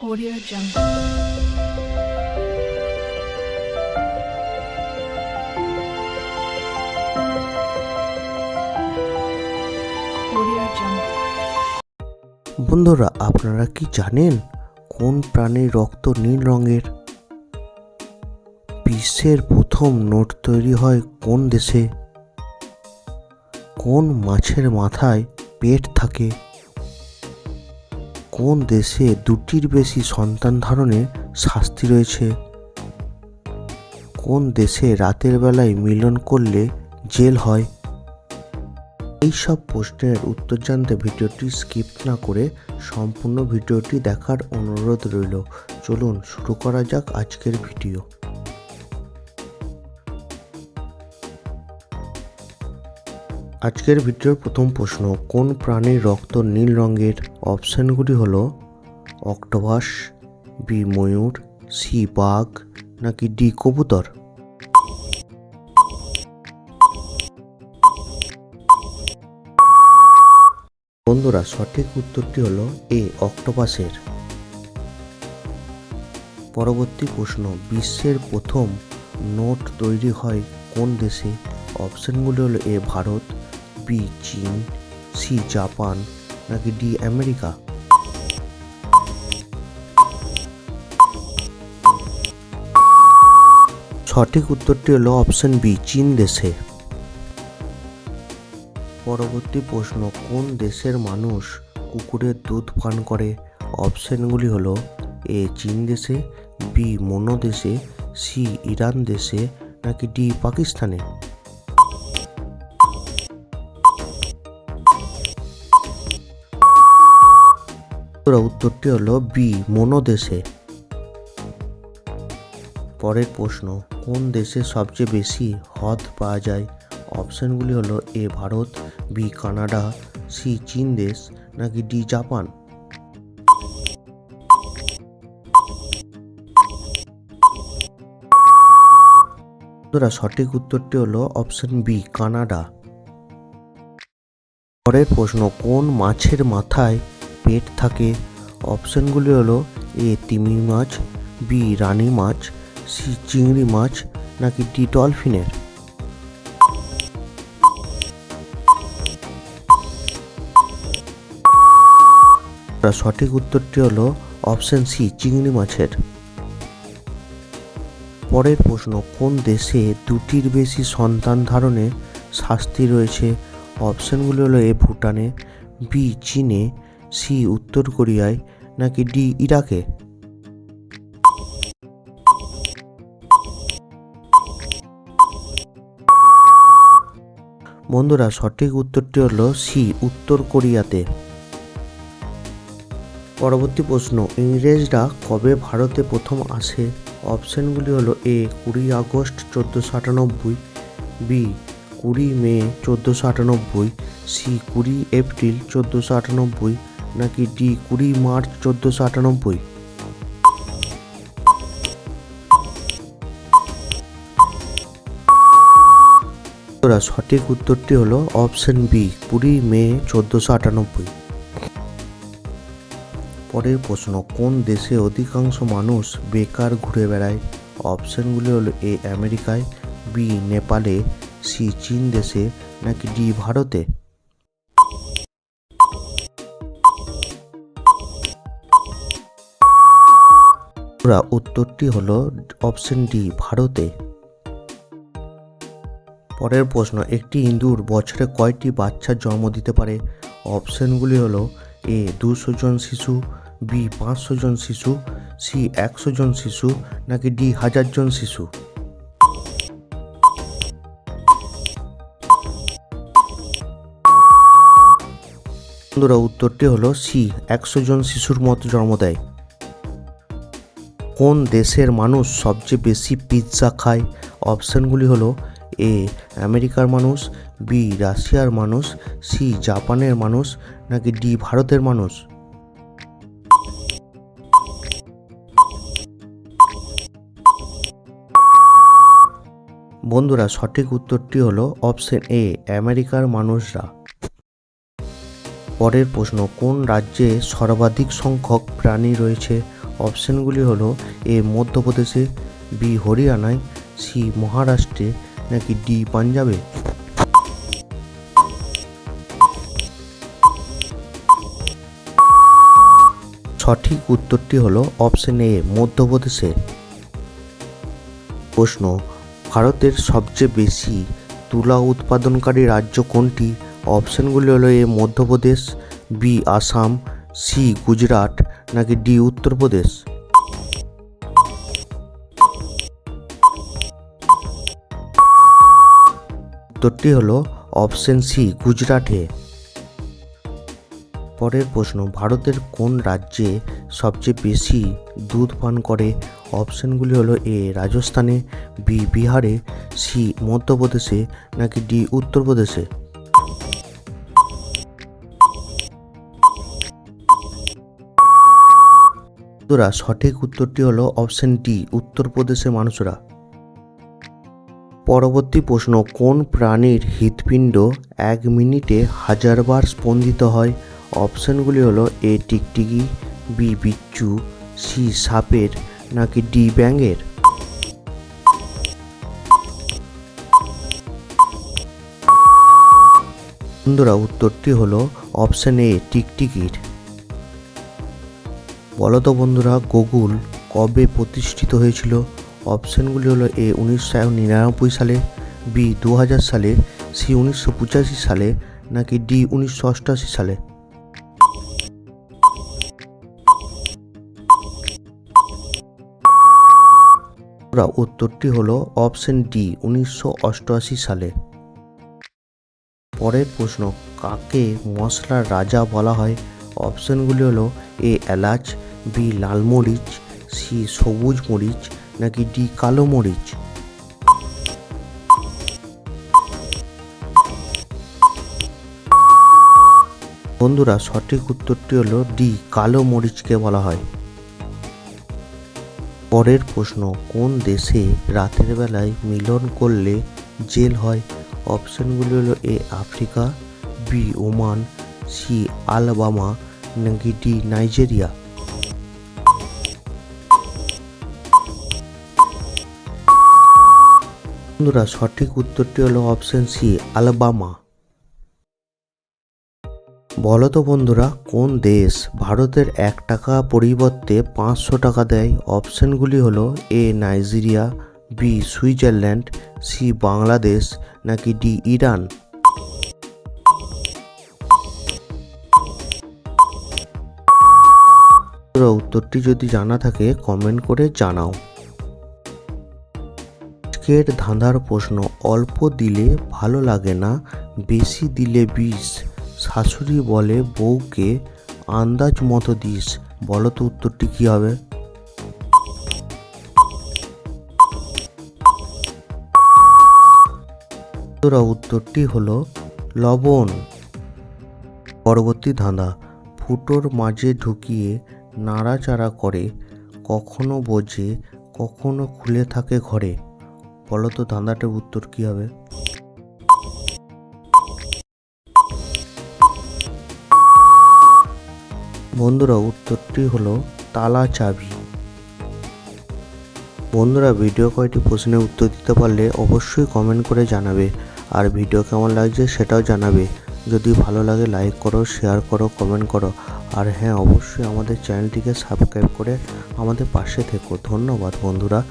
Audio Jungle. বন্ধুরা, আপনারা কি জানেন কোন প্রাণীর রক্ত নীল রঙের? বিশ্বের প্রথম নোট তৈরি হয় কোন দেশে? কোন মাছের মাথায় পেট থাকে? কোন দেশে দুটির বেশি সন্তান ধারণে শাস্তি রয়েছে? কোন দেশে রাতের বেলায় মিলন করলে জেল হয়? এই সব প্রশ্নের উত্তর জানতে ভিডিওটি স্কিপ না করে সম্পূর্ণ ভিডিওটি দেখার অনুরোধ রইল। চলুন শুরু করা যাক আজকের ভিডিও। আজকের ভিডিওর প্রথম প্রশ্ন, কোন প্রাণীর রক্ত নীল রঙের? অপশানগুলি হলো অক্টোপাস, বি ময়ূর, সি বাঘ, নাকি ডি কবুতর? বন্ধুরা, সঠিক উত্তরটি হলো এ, অক্টোপাসের। পরবর্তী প্রশ্ন, বিশ্বের প্রথম নোট তৈরি হয় কোন দেশে? অপশনগুলি হলো এ, ভারত বি চীন সি জাপান নাকি ডি আমেরিকা সঠিক উত্তরটি হলো অপশন বি চীন দেশে পরবর্তী প্রশ্ন কোন দেশের মানুষ কুকুরের দুধ পান করে অপশনগুলি হলো এ চীন দেশে বি মনো দেশে সি ইরান দেশে নাকি ডি পাকিস্তানে উত্তর- উত্তরটি হলো বি মনো দেশে পরের প্রশ্ন কোন দেশে সবচেয়ে বেশি হ্রদ পাওয়া যায়? অপশানগুলি হলো A Bharat B Canada C চীন দেশ নাকি ডি জাপান। বন্ধুরা, সঠিক উত্তরটি হলো অপশন বি কানাডা। পরের প্রশ্ন কোন মাছের মাথায় পেট থাকে। অপশানগুলি হলো এ তিমি মাছ, বি রানী মাছ, সি চিংড়ি মাছ, নাকি ডি ডলফিনের। সঠিক উত্তরটি হলো অপশন সি, চিংড়ি মাছের। পরের প্রশ্ন, কোন দেশে দুটির বেশি সন্তান ধারণে শাস্তি রয়েছে? অপশানগুলি হলো এ ভুটানে, বি চীনে সি উত্তর কোরিয়ায় নাকি ডি ইরাকে? বন্ধুরা, সঠিক উত্তরটি হলো সি উত্তর কোরিয়াতে। পরবর্তী প্রশ্ন, ইংরেজরা কবে ভারতে প্রথম আসে? অপশনগুলি হলো এ, কুড়ি আগস্ট চোদ্দোশো আটানব্বই, বি, কুড়ি মে চোদ্দোশো আটানব্বই, সি, কুড়ি এপ্রিল চোদ্দোশো আটানব্বই নাকি ডি কুড়ি মার্চ চোদ্দোশো আটানব্বই? সঠিক উত্তরটি হলো অপশন বি, কুড়ি মে চোদ্দোশো আটানব্বই। পরের প্রশ্ন, কোন দেশে অধিকাংশ মানুষ বেকার ঘুরে বেড়ায়? অপশনগুলি হলো এ, আমেরিকায়, বি, নেপালে, সি, চীন দেশে, নাকি ডি, ভারতে? বন্ধুরা, উত্তরটি হলো অপশন ডি ভারতে। পরের প্রশ্ন একটি ইঁদুর বছরে কয়টি বাচ্চার জন্ম দিতে পারে? অপশনগুলি হলো এ দুশো জন শিশু বি পাঁচশো জন শিশু সি একশো জন শিশু নাকি ডি হাজার জন শিশু? বন্ধুরা উত্তরটি হলো সি একশো জন শিশুর মতো জন্ম দেয়। কোন দেশের মানুষ সবচেয়ে বেশি পিৎজা খায়? অপশানগুলি হলো এ, আমেরিকার মানুষ, বি, রাশিয়ার মানুষ, সি, জাপানের মানুষ, নাকি ডি, ভারতের মানুষ? বন্ধুরা, সঠিক উত্তরটি হলো অপশন এ, আমেরিকার মানুষরা। পরের প্রশ্ন, কোন রাজ্যে সর্বাধিক সংখ্যক প্রাণী রয়েছে? অপশনগুলি হলো এ, মধ্যপ্রদেশে, বি, হরিয়ানায়, সি, মহারাষ্ট্রে, নাকি ডি, পাঞ্জাবে? সঠিক উত্তরটি হলো অপশন এ, মধ্যপ্রদেশে। প্রশ্ন, ভারতের সবচেয়ে বেশি তুলা উৎপাদনকারী রাজ্য কোনটি? অপশনগুলি হলো A, Madhya Pradesh, B, Assam, C, Gujarat নাকি ডি উত্তরপ্রদেশ? উত্তরটি হলো অপশন সি, গুজরাটে। পরের প্রশ্ন, ভারতের কোন রাজ্যে সবচেয়ে বেশি দুধ পান করে? অপশনগুলি হলো এ, রাজস্থানে, বি, বিহারে, সি, মধ্যপ্রদেশে নাকি ডি, উত্তরপ্রদেশে? বন্ধুরা সঠিক উত্তরটি হলো অপশন ডি উত্তরপ্রদেশের মানুষরা। পরবর্তী প্রশ্ন, কোন প্রাণীর হৃৎপিণ্ড এক মিনিটে হাজারবার স্পন্দিত হয়? অপশনগুলি হলো এ, টিকটিকি, বি, বিচ্ছু, সি, সাপের, নাকি ডি, ব্যাঙের? বন্ধুরা, উত্তরটি হলো অপশন এ টিকটিকির। বলো তো বন্ধুরা, গুগল কবে প্রতিষ্ঠিত হয়েছিল? অপশানগুলি হলো এ উনিশশো নিরানব্বই সালে, বি দু হাজার সালে, সি উনিশশো পঁচাশি সালে, নাকি ডি উনিশশো অষ্টআশি সালে? উত্তরটি হলো অপশন ডি উনিশশো অষ্টআশি সালে। পরের প্রশ্ন, কাকে মশলার রাজা বলা হয়? অপশনগুলি হলো এ এলাচ বি লাল মরিচ, সি সবুজ মরিচ, নাকি ডি কালো মরিচ? বন্ধুরা, সঠিক উত্তরটি হলো ডি, কালো মরিচকে বলা হয়। পরের প্রশ্ন, কোন দেশে রাতের বেলায় মিলন করলে জেল হয়? অপশনগুলি হলো A, Africa, B, Oman, C, Alabama, নাকি ডি, নাইজেরিয়া? বন্ধুরা, সঠিক উত্তরটি হলো অপশন সি আলবামা। বলো তো বন্ধুরা, কোন দেশ ভারতের এক টাকা পরিবর্তে পাঁচশো টাকা দেয়? অপশনগুলি হলো A Nigeria B Switzerland C Bangladesh নাকি ডি ইরান উত্তরটি যদি জানা থাকে কমেন্ট করে জানাও। আজকের ধাঁধার প্রশ্ন, অল্প দিলে ভালো লাগে না, বেশি দিলে বিষ? শাশুড়ি বলে, বউকে আন্দাজ মতো দিস। বলো তো উত্তরটি কী হবে? উত্তরটি হলো লবণ। পরবর্তী ধাঁধা, ফুটোর মাঝে ঢুকিয়ে নাড়াচাড়া করে কখনো বোঝে, কখনো খুলে থাকে ঘরে। বলো তো ধাঁধাটার উত্তর কি হবে? বন্ধুরা, উত্তরটি হলো তালা চাবি। বন্ধুরা, ভিডিও কয়টি প্রশ্নের উত্তর দিতে পারলে অবশ্যই কমেন্ট করে জানাবে। আর ভিডিও কেমন লাগছে সেটাও জানাবে। যদি ভালো লাগে লাইক করো শেয়ার করো কমেন্ট করো। আর হ্যাঁ অবশ্যই আমাদের চ্যানেলটিকে সাবস্ক্রাইব করে আমাদের পাশে থেকো। ধন্যবাদ বন্ধুরা।